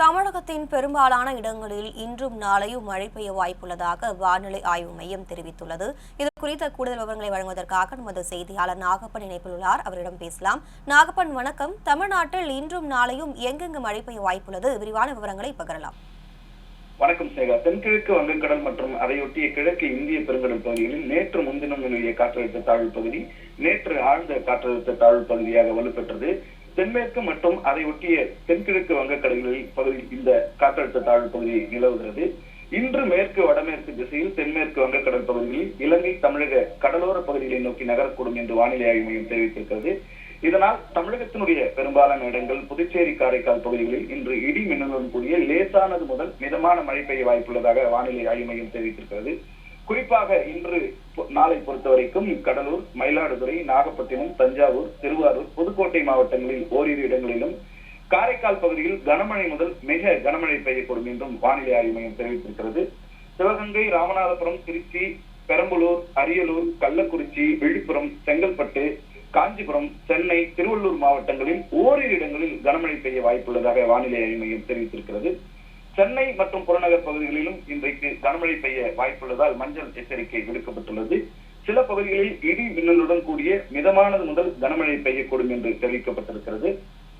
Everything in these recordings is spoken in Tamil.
தமிழகத்தின் பெரும்பாலான இடங்களில் இன்றும் நாளையும் மழை பெய்ய வாய்ப்புள்ளதாக வானிலை ஆய்வு மையம் தெரிவித்துள்ளது. இது குறித்த கூடுதல் விவரங்களை வழங்குவதற்காக நமது செய்தியாளர் நாகப்பன் இணைப்பில் உள்ளார். அவரிடம் பேசலாம். நாகப்பன் வணக்கம். தமிழ்நாட்டில் இன்றும் நாளையும் எங்கெங்கு மழை பெய்ய வாய்ப்புள்ளது? விரிவான விவரங்களை பகிரலாம். வணக்கம் சேகா தென்கிழக்கு வங்கக்கடல் மற்றும் அதையொட்டிய கிழக்கு இந்திய பெருங்கடல் பகுதிகளில் நேற்று முன்தினம் நிலவிய காற்றழுத்த தாழ்வு பகுதி நேற்று ஆழ்ந்த காற்றழுத்த தாழ்வு பகுதியாக வலுப்பெற்றது. தென்மேற்கு மற்றும் அதை ஒட்டிய தென்கிழக்கு வங்கக்கடலில் பகுதி இந்த காற்றழுத்த தாழ்வு பகுதி நிலவுகிறது. இன்று மேற்கு வடமேற்கு திசையில் தென்மேற்கு வங்கக்கடல் பகுதிகளில் இலங்கை தமிழக கடலோர பகுதிகளை நோக்கி நகரக்கூடும் என்று வானிலை ஆய்வு மையம் தெரிவித்திருக்கிறது. இதனால் தமிழகத்தினுடைய பெரும்பாலான இடங்கள் புதுச்சேரி காரைக்கால் பகுதிகளில் இன்று இடி மின்னலுடன் கூடிய லேசானது முதல் மிதமான மழை பெய்ய வாய்ப்புள்ளதாக வானிலை ஆய்வு மையம் தெரிவித்திருக்கிறது. குறிப்பாக இன்று பொ- நாளை பொறுத்த வரைக்கும் கடலூர் மயிலாடுதுறை நாகப்பட்டினம் தஞ்சாவூர் திருவாரூர் புதுக்கோட்டை மாவட்டங்களில் ஓரிரு இடங்களிலும் காரைக்கால் பகுதியில் கனமழை முதல் மிக கனமழை பெய்யக்கூடும் என்றும் வானிலை ஆய்வு மையம் தெரிவித்திருக்கிறது. சிவகங்கை ராமநாதபுரம் திருச்சி பெரம்பலூர் அரியலூர் கள்ளக்குறிச்சி விழுப்புரம் செங்கல்பட்டு காஞ்சிபுரம் சென்னை திருவள்ளூர் மாவட்டங்களில் ஓரிரு இடங்களில் கனமழை பெய்ய வாய்ப்புள்ளதாக வானிலை ஆய்வு மையம் தெரிவித்திருக்கிறது. சென்னை மற்றும் புறநகர் பகுதிகளிலும் இன்றைக்கு கனமழை பெய்ய வாய்ப்புள்ளதால் மஞ்சள் எச்சரிக்கை விடுக்கப்பட்டுள்ளது. சில பகுதிகளில் இடி மின்னலுடன் கூடிய மிதமானது முதல் கனமழை பெய்யக்கூடும் என்று தெரிவிக்கப்பட்டிருக்கிறது.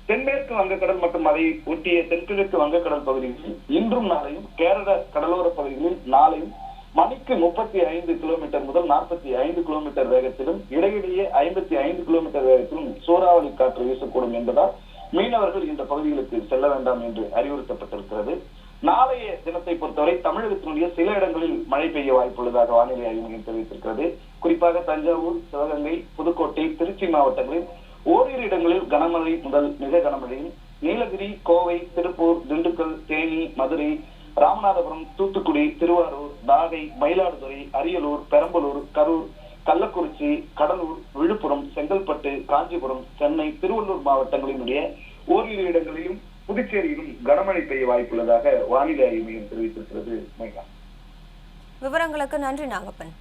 தென்மேற்கு வங்கக்கடல் மற்றும் அதை ஒட்டிய தென்கிழக்கு வங்கக்கடல் பகுதிகளில் இன்றும் நாளையும் கேரள கடலோர பகுதிகளில் நாளையும் மணிக்கு முப்பத்தி ஐந்து கிலோமீட்டர் முதல் நாற்பத்தி ஐந்து கிலோமீட்டர் வேகத்திலும் இடையிடையே ஐம்பத்தி ஐந்து கிலோமீட்டர் வேகத்திலும் சூறாவளி காற்று வீசக்கூடும் என்பதால் மீனவர்கள் இந்த பகுதிகளுக்கு செல்ல வேண்டாம் என்று அறிவுறுத்தப்பட்டிருக்கிறது. நாளைய தினத்தை பொறுத்தவரை தமிழகத்தினுடைய சில இடங்களில் மழை பெய்ய வாய்ப்புள்ளதாக வானிலை ஆய்வு மையம் தெரிவித்திருக்கிறது. குறிப்பாக தஞ்சாவூர் சிவகங்கை புதுக்கோட்டை திருச்சி மாவட்டங்களில் ஓரிரு இடங்களில் கனமழை முதல் மிக கனமழையும் நீலகிரி கோவை திருப்பூர் திண்டுக்கல் தேனி மதுரை ராமநாதபுரம் தூத்துக்குடி திருவாரூர் நாகை மயிலாடுதுறை அரியலூர் பெரம்பலூர் கரூர் கள்ளக்குறிச்சி கடலூர் விழுப்புரம் செங்கல்பட்டு காஞ்சிபுரம் சென்னை திருவள்ளூர் மாவட்டங்களினுடைய ஓரிரு இடங்களிலும் புதுச்சேரியிலும் கனமழை பெய்ய வாய்ப்புள்ளதாக வானிலை ஆய்வு மையம் தெரிவித்திருக்கிறது. மேகா. விவரங்களுக்கு நன்றி நாகப்பன்.